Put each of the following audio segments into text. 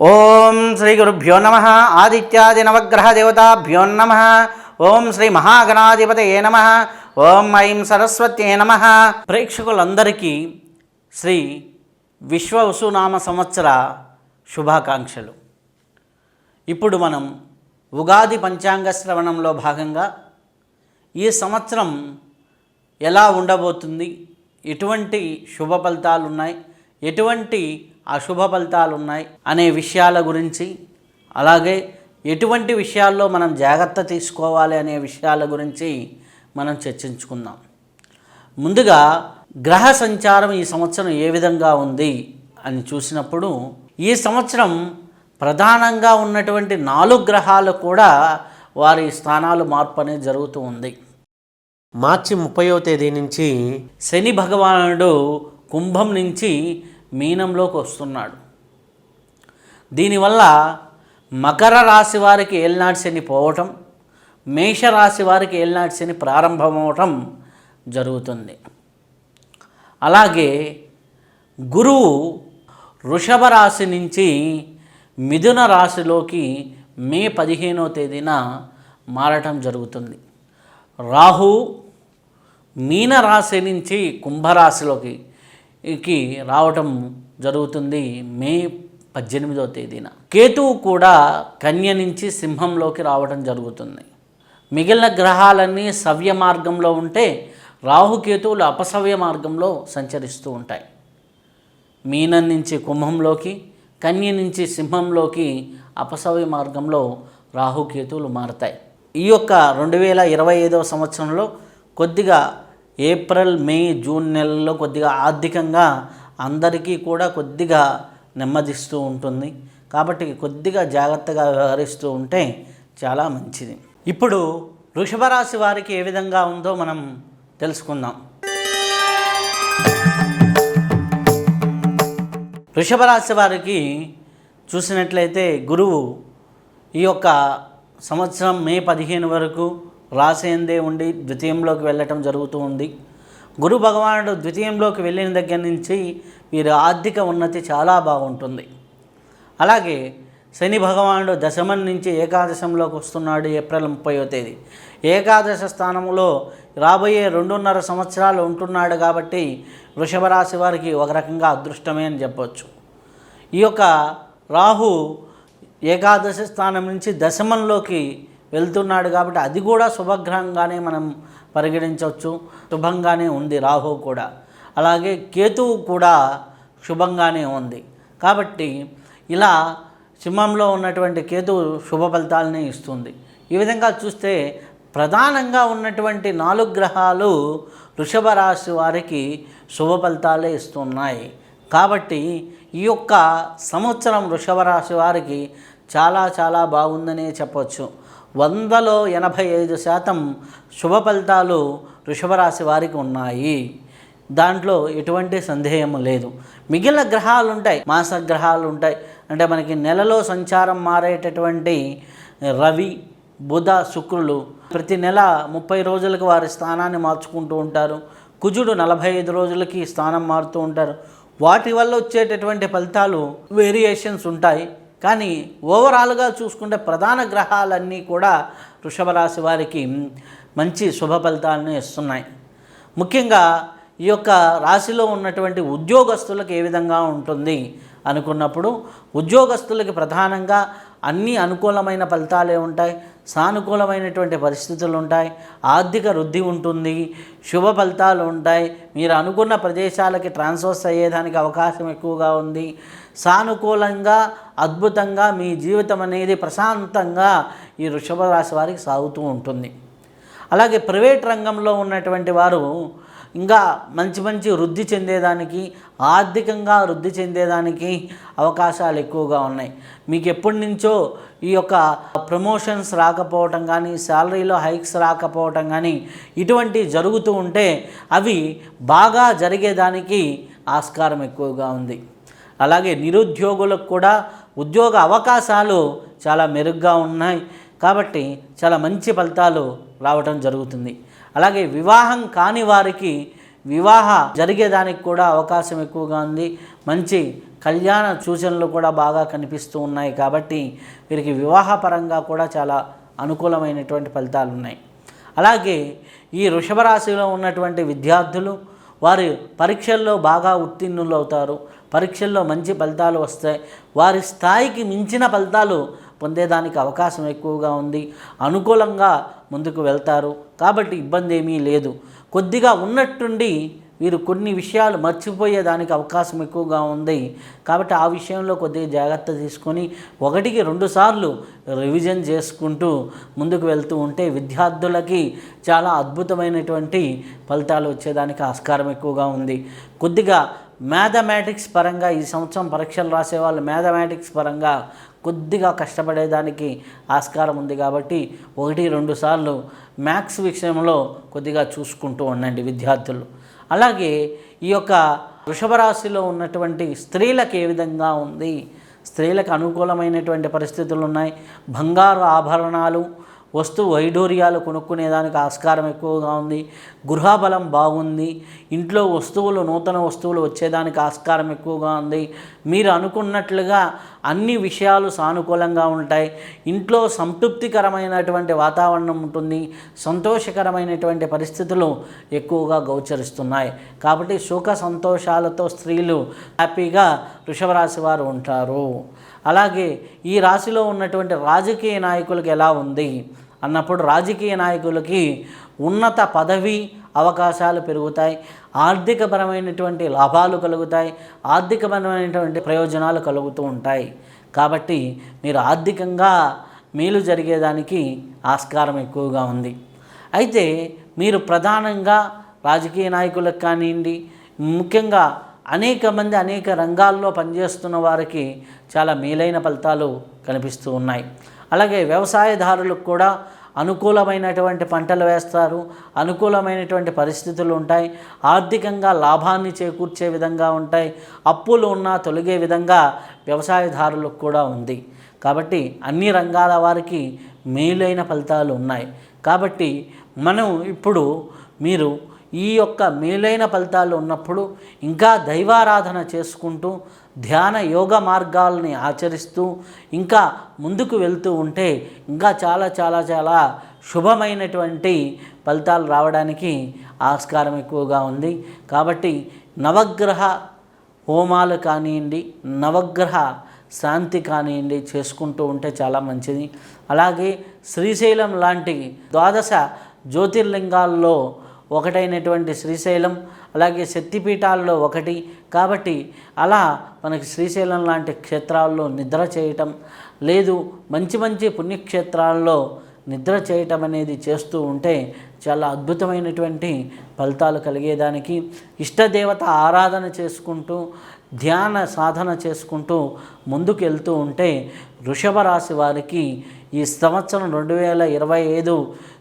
ఓం శ్రీ గురుభ్యో నమ ఆదిత్యాది నవగ్రహ దేవతాభ్యో నమ ఓం శ్రీ మహాగణాధిపతయే నమ ఓం ఐం సరస్వత్యే నమ ప్రేక్షకులందరికీ శ్రీ విశ్వ వసునామ సంవత్సర శుభాకాంక్షలు. ఇప్పుడు మనం ఉగాది పంచాంగ శ్రవణంలో భాగంగా ఈ సంవత్సరం ఎలా ఉండబోతుంది? ఎటువంటి శుభ ఫలితాలు ఉన్నాయి ఎటువంటి అశుభ ఫలితాలు ఉన్నాయి అనే విషయాల గురించి అలాగే ఎటువంటి విషయాల్లో మనం జాగ్రత్త తీసుకోవాలి అనే విషయాల గురించి మనం చర్చించుకుందాం. ముందుగా గ్రహ సంచారం ఈ సంవత్సరం ఏ విధంగా ఉంది అని చూసినప్పుడు ఈ సంవత్సరం ప్రధానంగా ఉన్నటువంటి నాలుగు గ్రహాలు కూడా వారి స్థానాలు మార్పు అనేది జరుగుతూ ఉంది. మార్చి ముప్పయో తేదీ నుంచి శని భగవానుడు కుంభం నుంచి మీనంలోకి వస్తున్నాడు. దీనివల్ల మకర రాశి వారికి ఏలినాటి శని పోవటం మేషరాశి వారికి ఏలినాటి శని ప్రారంభమవటం జరుగుతుంది. అలాగే గురువు వృషభ రాశి నుంచి మిథున రాశిలోకి మే పదిహేనో తేదీన మారటం జరుగుతుంది. రాహు మీన రాశి నుంచి కుంభరాశిలోకి కి రావటం జరుగుతుంది మే పద్దెనిమిదవ తేదీన. కేతువు కూడా కన్య నుంచి సింహంలోకి రావటం జరుగుతుంది. మిగిలిన గ్రహాలన్నీ సవ్య మార్గంలో ఉంటే రాహుకేతువులు అపసవ్య మార్గంలో సంచరిస్తూ ఉంటాయి. మీనం నుంచి కుంభంలోకి కన్య నుంచి సింహంలోకి అపసవ్య మార్గంలో రాహుకేతువులు మారతాయి. ఈ యొక్క రెండు వేల ఇరవై ఐదవ సంవత్సరంలో కొద్దిగా ఏప్రిల్ మే జూన్ నెలల్లో కొద్దిగా ఆర్థికంగా అందరికీ కూడా కొద్దిగా నెమ్మదిస్తూ ఉంటుంది. కాబట్టి కొద్దిగా జాగ్రత్తగా వ్యవహరిస్తూ ఉంటే చాలా మంచిది. ఇప్పుడు వృషభ రాశి వారికి ఏ విధంగా ఉందో మనం తెలుసుకుందాం. వృషభ రాశి వారికి చూసినట్లయితే గురువు ఈ యొక్క సంవత్సరం మే పదిహేను వరకు రాసేందే ఉండి ద్వితీయంలోకి వెళ్ళటం జరుగుతూ ఉంది. గురు భగవానుడు ద్వితీయంలోకి వెళ్ళిన దగ్గర నుంచి వీరి ఆర్థిక ఉన్నతి చాలా బాగుంటుంది. అలాగే శని భగవానుడు దశమం నుంచి ఏకాదశంలోకి వస్తున్నాడు ఏప్రిల్ ముప్పయో తేదీ. ఏకాదశ స్థానంలో రాబోయే రెండున్నర సంవత్సరాలు ఉంటున్నాడు కాబట్టి వృషభ రాశి వారికి ఒక రకంగా అదృష్టమే అని చెప్పవచ్చు ఈ యొక్క రాహు ఏకాదశి స్థానం నుంచి దశమంలోకి వెళ్తున్నాడు కాబట్టి అది కూడా శుభగ్రహంగానే మనం పరిగణించవచ్చు. శుభంగానే ఉంది రాహు కూడా. అలాగే కేతువు కూడా శుభంగానే ఉంది. కాబట్టి ఇలా సింహంలో ఉన్నటువంటి కేతువు శుభ ఫలితాలని ఇస్తుంది. ఈ విధంగా చూస్తే ప్రధానంగా ఉన్నటువంటి నాలుగు గ్రహాలు వృషభ రాశి వారికి శుభ ఫలితాలే ఇస్తున్నాయి. కాబట్టి ఈ యొక్క సంవత్సరం వృషభ రాశి వారికి చాలా చాలా బాగుందనే చెప్పవచ్చు వందలో ఎనభై ఐదు శాతం శుభ ఫలితాలు వృషభరాశి వారికి ఉన్నాయి. దాంట్లో ఎటువంటి సందేహం లేదు. మిగిలిన గ్రహాలు ఉంటాయి మాస గ్రహాలు ఉంటాయి అంటే మనకి నెలలో సంచారం మారేటటువంటి రవి బుధ శుక్రులు ప్రతి నెల ముప్పై రోజులకు వారి స్థానాన్ని మార్చుకుంటూ ఉంటారు. కుజుడు నలభై ఐదు రోజులకి స్థానం మారుతూ ఉంటారు. వాటి వల్ల వచ్చేటటువంటి ఫలితాలు వేరియేషన్స్ ఉంటాయి. కానీ ఓవరాల్గా చూసుకుంటే ప్రధాన గ్రహాలన్నీ కూడా వృషభ రాశి వారికి మంచి శుభ ఫలితాలను ఇస్తున్నాయి. ముఖ్యంగా ఈ యొక్క రాశిలో ఉన్నటువంటి ఉద్యోగస్తులకు ఏ విధంగా ఉంటుంది అనుకున్నప్పుడు ఉద్యోగస్తులకి ప్రధానంగా అన్ని అనుకూలమైన ఫలితాలే ఉంటాయి సానుకూలమైనటువంటి పరిస్థితులు ఉంటాయి ఆర్థిక వృద్ధి ఉంటుంది శుభ ఫలితాలు ఉంటాయి. మీరు అనుకున్న ప్రదేశాలకి ట్రాన్స్ఫర్స్ అయ్యేదానికి అవకాశం ఎక్కువగా ఉంది సానుకూలంగా అద్భుతంగా మీ జీవితం అనేది ప్రశాంతంగా ఈ వృషభ రాశి వారికి సాగుతూ ఉంటుంది. అలాగే ప్రైవేట్ రంగంలో ఉన్నటువంటి వారు ఇంకా మంచి మంచి వృద్ధి చెందేదానికి ఆర్థికంగా వృద్ధి చెందేదానికి అవకాశాలు ఎక్కువగా ఉన్నాయి. మీకు ఎప్పటి నుంచో ఈ యొక్క ప్రమోషన్స్ రాకపోవటం కానీ శాలరీలో హైక్స్ రాకపోవటం కానీ ఇటువంటి జరుగుతూ ఉంటే అవి బాగా జరిగేదానికి ఆస్కారం ఎక్కువగా ఉంది. అలాగే నిరుద్యోగులకు కూడా ఉద్యోగ అవకాశాలు చాలా మెరుగ్గా ఉన్నాయి కాబట్టి చాలా మంచి ఫలితాలు రావటం జరుగుతుంది. అలాగే వివాహం కాని వారికి వివాహ జరిగేదానికి కూడా అవకాశం ఎక్కువగా ఉంది. మంచి కళ్యాణ సూచనలు కూడా బాగా కనిపిస్తూ ఉన్నాయి కాబట్టి వీరికి వివాహపరంగా కూడా చాలా అనుకూలమైనటువంటి ఫలితాలు ఉన్నాయి. అలాగే ఈ వృషభ రాశిలో ఉన్నటువంటి విద్యార్థులు వారి పరీక్షల్లో బాగా ఉత్తీర్ణులు అవుతారు పరీక్షల్లో మంచి ఫలితాలు వస్తాయి. వారి స్థాయికి మించిన ఫలితాలు పొందేదానికి అవకాశం ఎక్కువగా ఉంది. అనుకూలంగా ముందుకు వెళ్తారు. కాబట్టి ఇబ్బంది ఏమీ లేదు. కొద్దిగా ఉన్నట్టుండి వీరు కొన్ని విషయాలు మర్చిపోయేదానికి అవకాశం ఎక్కువగా ఉంది. కాబట్టి ఆ విషయంలో కొద్దిగా జాగ్రత్త తీసుకొని ఒకటికి రెండు సార్లు రివిజన్ చేసుకుంటూ ముందుకు వెళ్తూ ఉంటే విద్యార్థులకి చాలా అద్భుతమైనటువంటి ఫలితాలు వచ్చేదానికి ఆస్కారం ఎక్కువగా ఉంది. కొద్దిగా మ్యాథమెటిక్స్ పరంగా ఈ సంవత్సరం పరీక్షలు రాసేవాళ్ళు మ్యాథమెటిక్స్ పరంగా కొద్దిగా కష్టపడేదానికి ఆస్కారం ఉంది కాబట్టి ఒకటి రెండు సార్లు మ్యాథ్స్ విషయంలో కొద్దిగా చూసుకుంటూ ఉండండి విద్యార్థులు. అలాగే ఈ యొక్క వృషభ రాశిలో ఉన్నటువంటి స్త్రీలకు ఏ విధంగా ఉంది? స్త్రీలకు అనుకూలమైనటువంటి పరిస్థితులు ఉన్నాయి. బంగారు ఆభరణాలు వస్తు వైడూర్యాలు కొనుక్కునేదానికి ఆస్కారం ఎక్కువగా ఉంది. గృహబలం బాగుంది. ఇంట్లో వస్తువులు నూతన వస్తువులు వచ్చేదానికి ఆస్కారం ఎక్కువగా ఉంది. మీరు అనుకున్నట్లుగా అన్ని విషయాలు సానుకూలంగా ఉంటాయి. ఇంట్లో సంతృప్తికరమైనటువంటి వాతావరణం ఉంటుంది. సంతోషకరమైనటువంటి పరిస్థితులు ఎక్కువగా గోచరిస్తున్నాయి. కాబట్టి సుఖ సంతోషాలతో స్త్రీలు హ్యాపీగా వృషభరాశి వారు ఉంటారు. అలాగే ఈ రాశిలో ఉన్నటువంటి రాజకీయ నాయకులకు ఎలా ఉంది? అన్నప్పుడు రాజకీయ నాయకులకి ఉన్నత పదవి అవకాశాలు పెరుగుతాయి. ఆర్థికపరమైనటువంటి లాభాలు కలుగుతాయి. ఆర్థికపరమైనటువంటి ప్రయోజనాలు కలుగుతూ ఉంటాయి. కాబట్టి మీరు ఆర్థికంగా మేలు జరిగేదానికి ఆస్కారం ఎక్కువగా ఉంది. అయితే మీరు ప్రధానంగా రాజకీయ నాయకులకు కానివ్వండి ముఖ్యంగా అనేక మంది అనేక రంగాల్లో పనిచేస్తున్న వారికి చాలా మేలైన ఫలితాలు కనిపిస్తూ ఉన్నాయి. అలాగే వ్యవసాయదారులకు కూడా అనుకూలమైనటువంటి పంటలు వేస్తారు అనుకూలమైనటువంటి పరిస్థితులు ఉంటాయి ఆర్థికంగా లాభాన్ని చేకూర్చే విధంగా ఉంటాయి అప్పులు ఉన్నా తొలగే విధంగా వ్యవసాయదారులకు కూడా ఉంది. కాబట్టి అన్ని రంగాల వారికి మేలైన ఫలితాలు ఉన్నాయి. కాబట్టి మనం ఇప్పుడు మీరు ఈ యొక్క మేలైన ఫలితాలు ఉన్నప్పుడు ఇంకా దైవారాధన చేసుకుంటూ ధ్యాన యోగ మార్గాల్ని ఆచరిస్తూ ఇంకా ముందుకు వెళ్తూ ఉంటే ఇంకా చాలా చాలా చాలా శుభమైనటువంటి ఫలితాలు రావడానికి ఆస్కారం ఎక్కువగా ఉంది. కాబట్టి నవగ్రహ హోమాలు కానివ్వండి నవగ్రహ శాంతి కానివ్వండి చేసుకుంటూ ఉంటే చాలా మంచిది. అలాగే శ్రీశైలం లాంటి ద్వాదశ జ్యోతిర్లింగాల్లో ఒకటైనటువంటి శ్రీశైలం అలాగే శక్తిపీఠాల్లో ఒకటి. కాబట్టి అలా మనకి శ్రీశైలం లాంటి క్షేత్రాల్లో నిద్ర చేయటం లేదు మంచి మంచి పుణ్యక్షేత్రాల్లో నిద్ర చేయటం అనేది చేస్తూ ఉంటే చాలా అద్భుతమైనటువంటి ఫలితాలు కలిగేదానికి ఇష్టదేవత ఆరాధన చేసుకుంటూ ధ్యాన సాధన చేసుకుంటూ ముందుకు వెళ్తూ ఉంటే వృషభ రాశి వారికి ఈ సంవత్సరం రెండు వేల ఇరవై ఐదు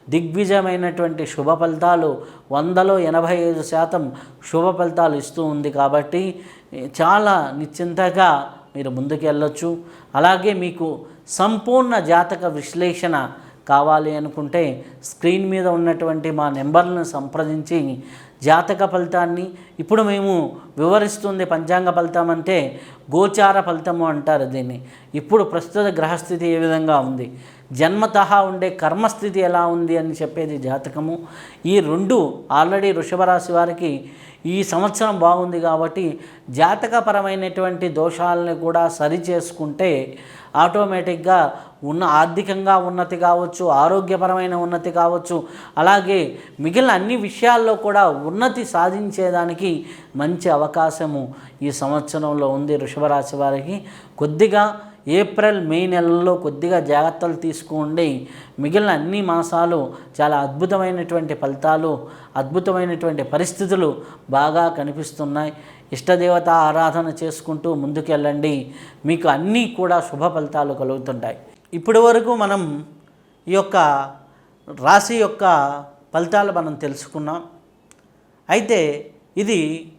దిగ్విజయమైనటువంటి శుభ ఫలితాలు వందలో ఎనభై ఐదు శాతం శుభ ఫలితాలు ఇస్తూ ఉంది కాబట్టి చాలా నిశ్చింతగా మీరు ముందుకు వెళ్ళొచ్చు అలాగే మీకు సంపూర్ణ జాతక విశ్లేషణ కావాలి అనుకుంటే స్క్రీన్ మీద ఉన్నటువంటి మా నెంబర్లను సంప్రదించి జాతక ఫలితాన్ని ఇప్పుడు మేము వివరిస్తుంది పంచాంగ ఫలితం అంటే గోచార ఫలితము అంటారు దీన్ని. ఇప్పుడు ప్రస్తుత గ్రహస్థితి ఏ విధంగా ఉంది? జన్మతహా ఉండే కర్మస్థితి ఎలా ఉంది అని చెప్పేది జాతకము. ఈ రెండు ఆల్రెడీ వృషభరాశి వారికి ఈ సంవత్సరం బాగుంది కాబట్టి జాతకపరమైనటువంటి దోషాలని కూడా సరి చేసుకుంటే ఆటోమేటిక్గా ఉన్న ఆర్థికంగా ఉన్నతి కావచ్చు ఆరోగ్యపరమైన ఉన్నతి కావచ్చు అలాగే మిగిలిన అన్ని విషయాల్లో కూడా ఉన్నతి సాధించేదానికి మంచి అవకాశము ఈ సంవత్సరంలో ఉంది. వృషభరాశి వారికి కొద్దిగా ఏప్రిల్ మే నెలల్లో కొద్దిగా జాగ్రత్తలు తీసుకోండి మిగిలిన అన్ని మాసాలు చాలా అద్భుతమైనటువంటి ఫలితాలు అద్భుతమైనటువంటి పరిస్థితులు బాగా కనిపిస్తున్నాయి. ఇష్టదేవత ఆరాధన చేసుకుంటూ ముందుకెళ్ళండి. మీకు అన్నీ కూడా శుభ ఫలితాలు కలుగుతుంటాయి. ఇప్పటి వరకు మనం ఈ యొక్క రాశి యొక్క ఫలితాలు మనం తెలుసుకున్నాం. అయితే ఇది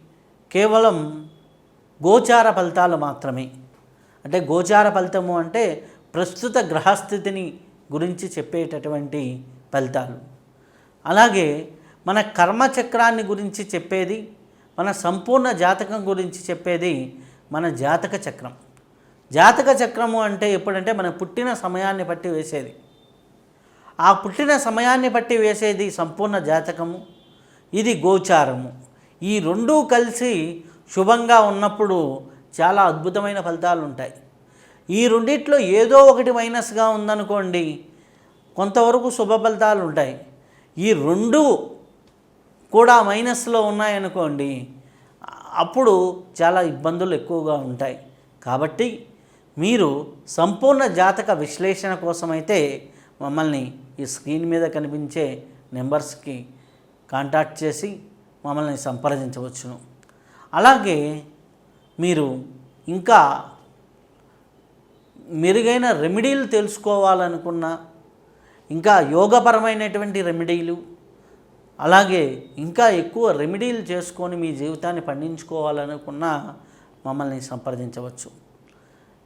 కేవలం గోచార ఫలితాలు మాత్రమే. అంటే గోచార ఫలితము అంటే ప్రస్తుత గ్రహస్థితిని గురించి చెప్పేటటువంటి ఫలితాలు. అలాగే మన కర్మచక్రాన్ని గురించి చెప్పేది మన సంపూర్ణ జాతకం గురించి చెప్పేది మన జాతక చక్రం. జాతక చక్రము అంటే ఎప్పుడంటే మన పుట్టిన సమయాన్ని బట్టి వేసేది. ఆ పుట్టిన సమయాన్ని బట్టి వేసేది సంపూర్ణ జాతకము ఇది గోచారము. ఈ రెండూ కలిసి శుభంగా ఉన్నప్పుడు చాలా అద్భుతమైన ఫలితాలు ఉంటాయి ఈ రెండిట్లో ఏదో ఒకటి మైనస్గా ఉందనుకోండి కొంతవరకు శుభ ఫలితాలు ఉంటాయి ఈ రెండు కూడా మైనస్లో ఉన్నాయనుకోండి అప్పుడు చాలా ఇబ్బందులు ఎక్కువగా ఉంటాయి. కాబట్టి మీరు సంపూర్ణ జాతక విశ్లేషణ కోసమైతే మమ్మల్ని ఈ స్క్రీన్ మీద కనిపించే నెంబర్స్కి కాంటాక్ట్ చేసి మమ్మల్ని సంప్రదించవచ్చును. అలాగే మీరు ఇంకా మెరుగైన రెమెడీలు తెలుసుకోవాలనుకున్న ఇంకా యోగపరమైనటువంటి రెమెడీలు అలాగే ఇంకా ఎక్కువ రెమెడీలు చేసుకొని మీ జీవితాన్ని పండించుకోవాలనుకున్న మమ్మల్ని సంప్రదించవచ్చు.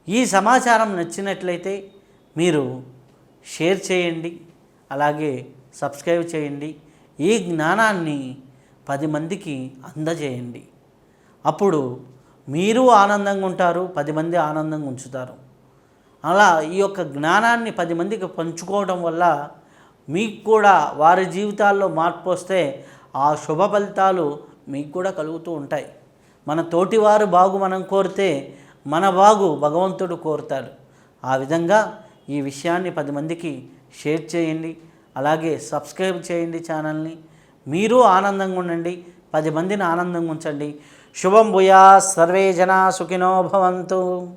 ఈ సమాచారం నచ్చినట్లయితే మీరు షేర్ చేయండి అలాగే సబ్స్క్రైబ్ చేయండి ఈ జ్ఞానాన్ని పది మందికి అందజేయండి. అప్పుడు మీరు ఆనందంగా ఉంటారు పది మంది ఆనందంగా ఉంచుతారు. అలా ఈ యొక్క జ్ఞానాన్ని పది మందికి పంచుకోవడం వల్ల మీకు కూడా వారి జీవితాల్లో మార్పు వస్తే ఆ శుభ ఫలితాలు మీకు కూడా కలుగుతూ ఉంటాయి. మన తోటివారు బాగు మనం కోరితే మన బాగు భగవంతుడు కోరుతాడు. ఆ విధంగా ఈ విషయాన్ని పది మందికి షేర్ చేయండి. అలాగే సబ్స్క్రైబ్ చేయండి ఛానల్ని. మీరు ఆనందంగా ఉండండి. పది మందిని ఆనందంగా ఉంచండి. శుభం భూయా సర్వే జనా సుఖినో భవంతు.